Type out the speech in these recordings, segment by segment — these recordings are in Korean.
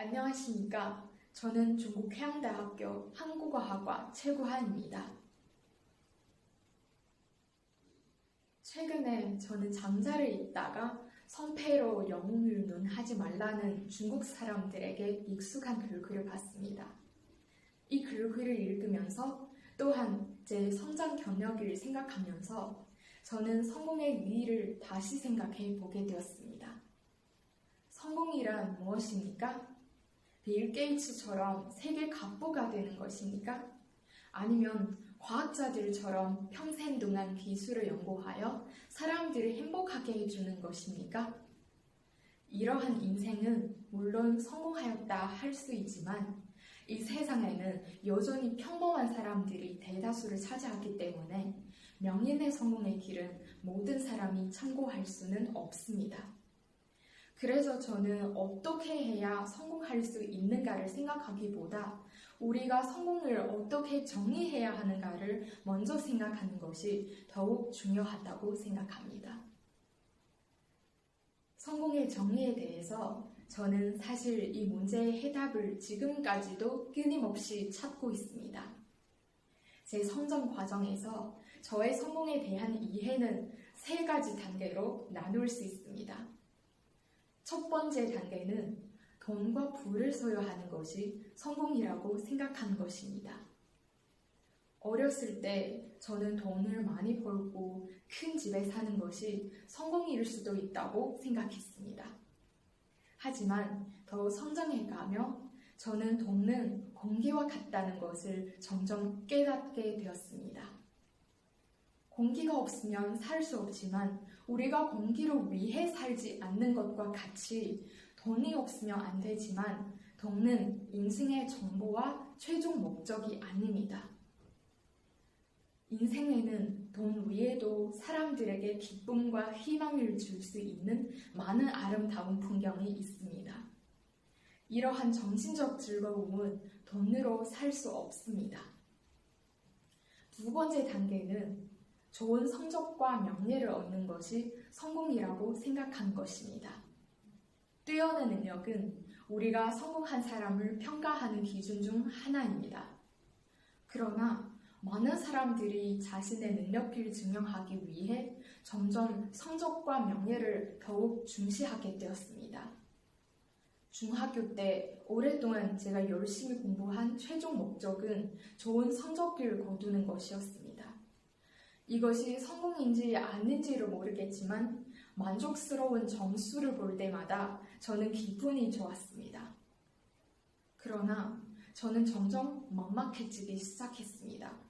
안녕하십니까. 저는 중국 해양대학교 한국어학과 최구하입니다. 최근에 저는 장자를 읽다가 성패로 영웅을 논하지 말라는 중국 사람들에게 익숙한 글귀를 봤습니다. 이 글귀를 읽으면서 또한 제 성장 경력을 생각하면서 저는 성공의 의의를 다시 생각해 보게 되었습니다. 성공이란 무엇입니까? 빌 게이츠처럼 세계 갑부가 되는 것입니까? 아니면 과학자들처럼 평생 동안 기술을 연구하여 사람들을 행복하게 해주는 것입니까? 이러한 인생은 물론 성공하였다 할 수 있지만 이 세상에는 여전히 평범한 사람들이 대다수를 차지하기 때문에 명인의 성공의 길은 모든 사람이 참고할 수는 없습니다. 그래서 저는 어떻게 해야 성공할 수 있는가를 생각하기보다 우리가 성공을 어떻게 정의해야 하는가를 먼저 생각하는 것이 더욱 중요하다고 생각합니다. 성공의 정의에 대해서 저는 사실 이 문제의 해답을 지금까지도 끊임없이 찾고 있습니다. 제 성장 과정에서 저의 성공에 대한 이해는 세 가지 단계로 나눌 수 있습니다. 첫 번째 단계는 돈과 부를 소유하는 것이 성공이라고 생각하는 것입니다. 어렸을 때 저는 돈을 많이 벌고 큰 집에 사는 것이 성공일 수도 있다고 생각했습니다. 하지만 더 성장해 가며 저는 돈은 공기와 같다는 것을 점점 깨닫게 되었습니다. 공기가 없으면 살 수 없지만 우리가 공기를 위해 살지 않는 것과 같이 돈이 없으면 안 되지만 돈은 인생의 정보와 최종 목적이 아닙니다. 인생에는 돈 위에도 사람들에게 기쁨과 희망을 줄 수 있는 많은 아름다운 풍경이 있습니다. 이러한 정신적 즐거움은 돈으로 살 수 없습니다. 두 번째 단계는 좋은 성적과 명예를 얻는 것이 성공이라고 생각한 것입니다. 뛰어난 능력은 우리가 성공한 사람을 평가하는 기준 중 하나입니다. 그러나 많은 사람들이 자신의 능력을 증명하기 위해 점점 성적과 명예를 더욱 중시하게 되었습니다. 중학교 때 오랫동안 제가 열심히 공부한 최종 목적은 좋은 성적을 거두는 것이었습니다. 이것이 성공인지 아닌지를 모르겠지만 만족스러운 점수를 볼 때마다 저는 기분이 좋았습니다. 그러나 저는 점점 막막해지기 시작했습니다.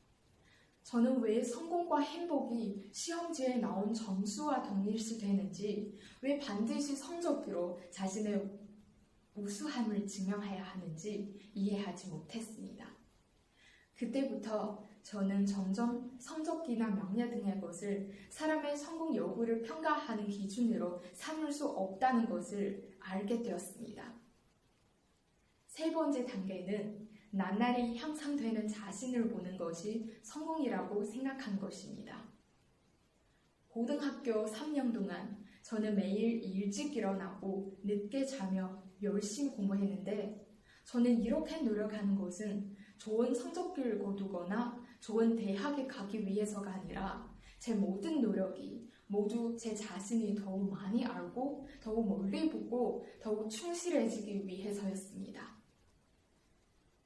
저는 왜 성공과 행복이 시험지에 나온 점수와 동일시 되는지, 왜 반드시 성적으로 자신의 우수함을 증명해야 하는지 이해하지 못했습니다. 그때부터 저는 점점 성적기나 명예 등의 것을 사람의 성공 여부를 평가하는 기준으로 삼을 수 없다는 것을 알게 되었습니다. 세 번째 단계는 나날이 향상되는 자신을 보는 것이 성공이라고 생각한 것입니다. 고등학교 3년 동안 저는 매일 일찍 일어나고 늦게 자며 열심히 공부했는데 저는 이렇게 노력하는 것은 좋은 성적을 거두거나 좋은 대학에 가기 위해서가 아니라 제 모든 노력이 모두 제 자신이 더욱 많이 알고 더욱 멀리 보고 더욱 충실해지기 위해서였습니다.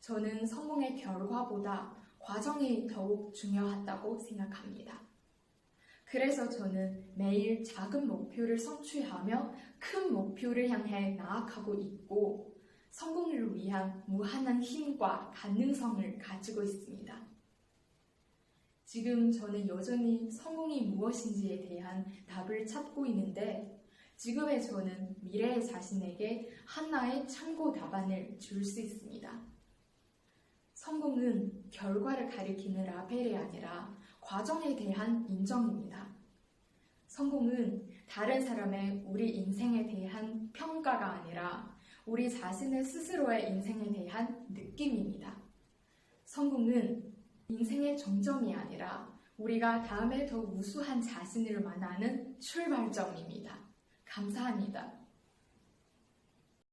저는 성공의 결과보다 과정이 더욱 중요하다고 생각합니다. 그래서 저는 매일 작은 목표를 성취하며 큰 목표를 향해 나아가고 있고 성공을 위한 무한한 힘과 가능성을 가지고 있습니다. 지금 저는 여전히 성공이 무엇인지에 대한 답을 찾고 있는데 지금의 저는 미래의 자신에게 하나의 참고 답안을 줄 수 있습니다. 성공은 결과를 가리키는 라벨이 아니라 과정에 대한 인정입니다. 성공은 다른 사람의 우리 인생에 대한 평가가 아니라 우리 자신의 스스로의 인생에 대한 느낌입니다. 성공은 인생의 정점이 아니라 우리가 다음에 더 우수한 자신을 만나는 출발점입니다. 감사합니다.